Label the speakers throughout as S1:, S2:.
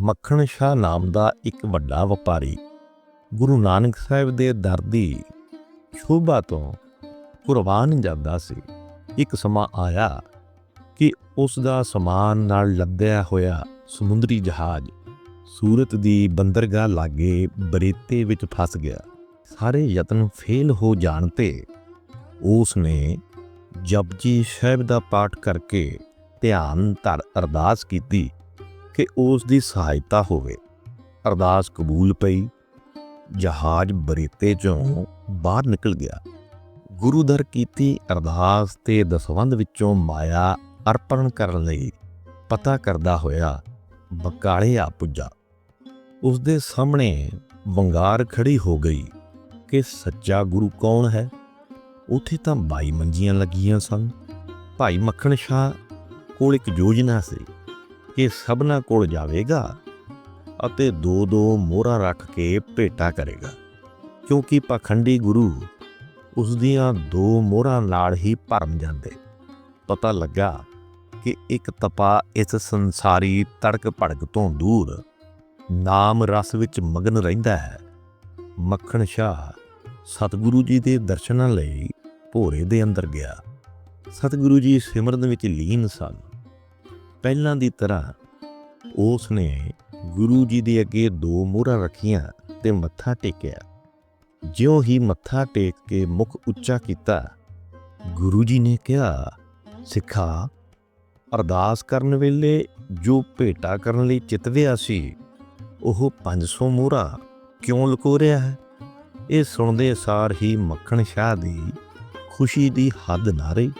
S1: ਮੱਖਣ ਸ਼ਾਹ ਨਾਮ ਦਾ ਇੱਕ ਵੱਡਾ ਵਪਾਰੀ ਗੁਰੂ ਨਾਨਕ ਸਾਹਿਬ ਦੇ ਦਰ ਦੀ ਸ਼ੋਭਾ ਤੋਂ ਕੁਰਬਾਨ ਜਾਂਦਾ ਸੀ। ਇੱਕ ਸਮਾਂ ਆਇਆ ਕਿ ਉਸ ਦਾ ਸਮਾਨ ਨਾਲ ਲੱਦਿਆ ਹੋਇਆ ਸਮੁੰਦਰੀ ਜਹਾਜ਼ ਸੂਰਤ ਦੀ ਬੰਦਰਗਾਹ ਲਾਗੇ ਬਰੇਤੇ ਵਿੱਚ ਫਸ ਗਿਆ। ਸਾਰੇ ਯਤਨ ਫੇਲ ਹੋ ਜਾਣ ਤੇ ਉਸ ਨੇ ਜਪਜੀ ਸਾਹਿਬ ਦਾ ਪਾਠ ਕਰਕੇ ਧਿਆਨ ਧਰ ਅਰਦਾਸ ਕੀਤੀ। ਕਿ ਉਸ ਦੀ ਸਹਾਇਤਾ ਹੋਵੇ। ਅਰਦਾਸ ਕਬੂਲ ਪਈ। ਜਹਾਜ਼ ਬਰੇਤੇ ਚੋਂ ਬਾਹਰ ਨਿਕਲ ਗਿਆ। ਗੁਰੂ ਦਰ ਕੀਤੀ ਅਰਦਾਸ ਤੇ ਦਸਵੰਦ ਵਿੱਚੋਂ ਮਾਇਆ ਅਰਪਣ ਕਰਨ ਲਈ ਪਤਾ ਕਰਦਾ ਹੋਇਆ ਬਕਾਲੇ ਆ ਪੁੱਜਾ। ਉਸ ਦੇ ਸਾਹਮਣੇ ਵੰਗਾਰ ਖੜੀ ਹੋ ਗਈ ਕਿ ਸੱਚਾ ਗੁਰੂ ਕੌਣ ਹੈ? ਉਥੇ ਤਾਂ ਬਾਈ ਮੰਜੀਆਂ ਲੱਗੀਆਂ ਸਨ। ਭਾਈ ਮੱਖਣ ਸ਼ਾਹ ਕੋਲ ਇੱਕ ਯੋਜਨਾ ਸੀ। ਕਿ ਸਭਨਾ ਕੋਲ ਜਾਵੇਗਾ ਅਤੇ ਦੋ ਦੋ ਮੋਹਰਾਂ ਰੱਖ ਕੇ ਭੇਟਾ ਕਰੇਗਾ, ਕਿਉਂਕਿ ਪਖੰਡੀ ਗੁਰੂ ਉਸ ਦੀਆਂ ਦੋ ਮੋਹਰਾਂ ਨਾਲ ਹੀ ਭਰਮ ਜਾਂਦੇ। ਪਤਾ ਲੱਗਾ ਕਿ ਇੱਕ ਤਪਾ ਇਸ ਸੰਸਾਰੀ ਤੜਕ ਭੜਕ ਤੋਂ ਦੂਰ ਨਾਮ ਰਸ ਵਿੱਚ ਮਗਨ ਰਹਿੰਦਾ ਹੈ। ਮੱਖਣ ਸ਼ਾਹ ਸਤਿਗੁਰੂ ਜੀ ਦੇ ਦਰਸ਼ਨਾਂ ਲਈ ਭੋਰੇ ਦੇ ਅੰਦਰ ਗਿਆ। ਸਤਿਗੁਰੂ ਜੀ ਸਿਮਰਨ ਵਿੱਚ ਲੀਨ ਸਨ। ਪਹਿਲਾਂ ਦੀ ਤਰ੍ਹਾਂ ਉਸ ਨੇ ਗੁਰੂ ਜੀ ਦੇ ਅੱਗੇ ਦੋ ਮੋਹਰਾਂ ਰੱਖੀਆਂ ਤੇ ਮੱਥਾ ਟੇਕਿਆ। ਜਿਉਂ ਹੀ ਮੱਥਾ ਟੇਕ ਕੇ ਮੁਖ ਉੱਚਾ ਕੀਤਾ, ਗੁਰੂ ਜੀ ਨੇ ਕਿਹਾ, ਸਿੱਖਾ, ਅਰਦਾਸ ਕਰਨ ਵੇਲੇ ਜੋ ਭੇਟਾ ਕਰਨ ਲਈ ਚਿਤਵਿਆ ਸੀ, ਉਹ 500 ਮੋਹਰਾਂ ਕਿਉਂ ਲੁਕੋ ਰਿਹਾ ਹੈ? ਇਹ ਸੁਣਦੇ ਸਾਰ ਹੀ ਮੱਖਣ ਸ਼ਾਹ ਦੀ ਖੁਸ਼ੀ ਦੀ ਹੱਦ ਨਾ ਰਹੀ।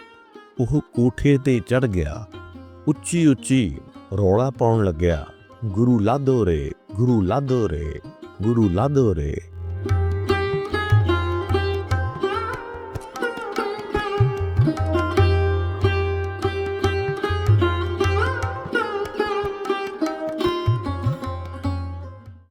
S1: ਉਹ ਕੋਠੇ ਤੇ ਚੜ ਗਿਆ। ਉੱਚੀ ਉੱਚੀ ਰੌਲਾ ਪਾਉਣ ਲੱਗਿਆ। ਗੁਰੂ ਲਾਦੋ ਰੇ ਗੁਰੂ ਲਾਦੋ ਰੇ ਗੁਰੂ ਲਾਦੋ ਰੇ।